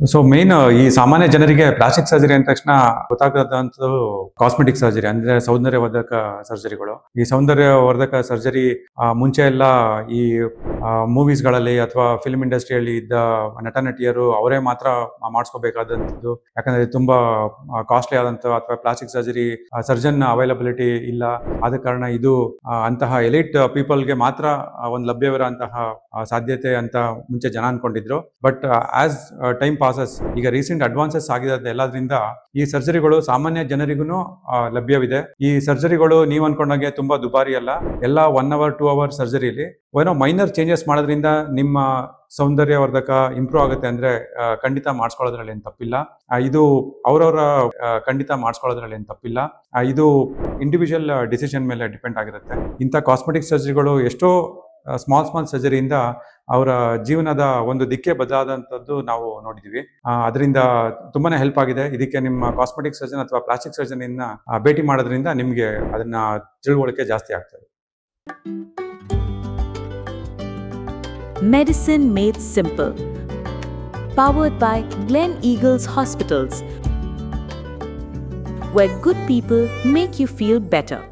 So main ಈ ಸಾಮಾನ್ಯ ಜನರಿಗೆ ಪ್ಲಾಸ್ಟಿಕ್ ಸರ್ಜರಿ ಅಂದ ತಕ್ಷಣ ಗೊತ್ತಾಗದಂಥದ್ದು ಕಾಸ್ಮೆಟಿಕ್ ಸರ್ಜರಿ ಅಂದ್ರೆ ಸೌಂದರ್ಯವರ್ಧಕ ಸರ್ಜರಿಗಳು ಈ ಸೌಂದರ್ಯವರ್ಧಕ ಸರ್ಜರಿ ಮುಂಚೆ ಎಲ್ಲ ಈ ಮೂವೀಸ್ಗಳಲ್ಲಿ ಅಥವಾ ಫಿಲ್ಮ್ ಇಂಡಸ್ಟ್ರಿಯಲ್ಲಿ ಇದ್ದ ನಟ ನಟಿಯರು ಅವರೇ ಮಾತ್ರ ಮಾಡಿಸ್ಕೋಬೇಕಾದಂಥದ್ದು. ಯಾಕಂದ್ರೆ ತುಂಬಾ ಕಾಸ್ಟ್ಲಿ ಆದಂತ ಅಥವಾ ಪ್ಲಾಸ್ಟಿಕ್ ಸರ್ಜರಿ ಸರ್ಜನ್ ಅವೈಲಬಿಲಿಟಿ ಇಲ್ಲ. ಆದ ಕಾರಣ ಇದು ಅಂತಹ ಎಲಿಟ್ ಪೀಪಲ್ಗೆ ಮಾತ್ರ ಒಂದು ಲಭ್ಯವಿರುವಂತಹ ಸಾಧ್ಯತೆ ಅಂತ ಮುಂಚೆ ಜನ ಅನ್ಕೊಂಡಿದ್ರು. ಬಟ್ ಆಸ್ ಟೈಮ್ ಪಾಸಸ್ ಈಗ ರೀಸೆಂಟ್ ಅಡ್ವಾನ್ಸಸ್ ಆಗಿದೆ ಎಲ್ಲದ್ರಿಂದ ಈ ಸರ್ಜರಿಗಳು ಸಾಮಾನ್ಯ ಜನರಿಗೂ ಲಭ್ಯವಿದೆ. ಈ ಸರ್ಜರಿಗಳು ನೀವು ಅನ್ಕೊಂಡಂಗೆ ತುಂಬಾ ದುಬಾರಿ ಅಲ್ಲ. ಎಲ್ಲ ಒನ್ ಅವರ್ ಟೂ ಅವರ್ ಸರ್ಜರಿಲಿ ಏನೋ ಮೈನರ್ ಚೇಂಜಸ್ ಮಾಡೋದ್ರಿಂದ ನಿಮ್ಮ ಸೌಂದರ್ಯವರ್ಧಕ ಇಂಪ್ರೂವ್ ಆಗುತ್ತೆ ಅಂದ್ರೆ ಖಂಡಿತ ಮಾಡಿಸ್ಕೊಳ್ಳೋದ್ರಲ್ಲಿ ಏನು ತಪ್ಪಿಲ್ಲ. ಇದು ಅವರವರ ಖಂಡಿತ ಮಾಡಿಸ್ಕೊಳ್ಳೋದ್ರಲ್ಲಿ ಏನು ತಪ್ಪಿಲ್ಲ. ಇದು ಇಂಡಿವಿಜುವಲ್ ಡಿಸಿಷನ್ ಮೇಲೆ ಡಿಪೆಂಡ್ ಆಗಿರುತ್ತೆ. ಇಂಥ ಕಾಸ್ಮೆಟಿಕ್ ಸರ್ಜರಿಗಳು ಎಷ್ಟೋ ಸ್ಮಾಲ್ ಸ್ಮಾಲ್ ಸರ್ಜರಿಯಿಂದ ಅವರ ಜೀವನದ ಒಂದು ದಿಕ್ಕೆ ಬದಲಾದಂಥದ್ದು ನಾವು ನೋಡಿದೀವಿ. ಅದರಿಂದ ತುಂಬಾನೇ ಹೆಲ್ಪ್ ಆಗಿದೆ. ಇದಕ್ಕೆ ನಿಮ್ಮ ಕಾಸ್ಮೆಟಿಕ್ ಸರ್ಜನ್ ಅಥವಾ ಪ್ಲಾಸ್ಟಿಕ್ ಸರ್ಜನ್ ಭೇಟಿ ಮಾಡೋದ್ರಿಂದ ನಿಮ್ಗೆ ಅದನ್ನ ತಿಳುವಳಿಕೆ ಜಾಸ್ತಿ ಆಗ್ತದೆ. Medicine Made Simple. Powered by Glen Eagles Hospitals, where good people make you feel better.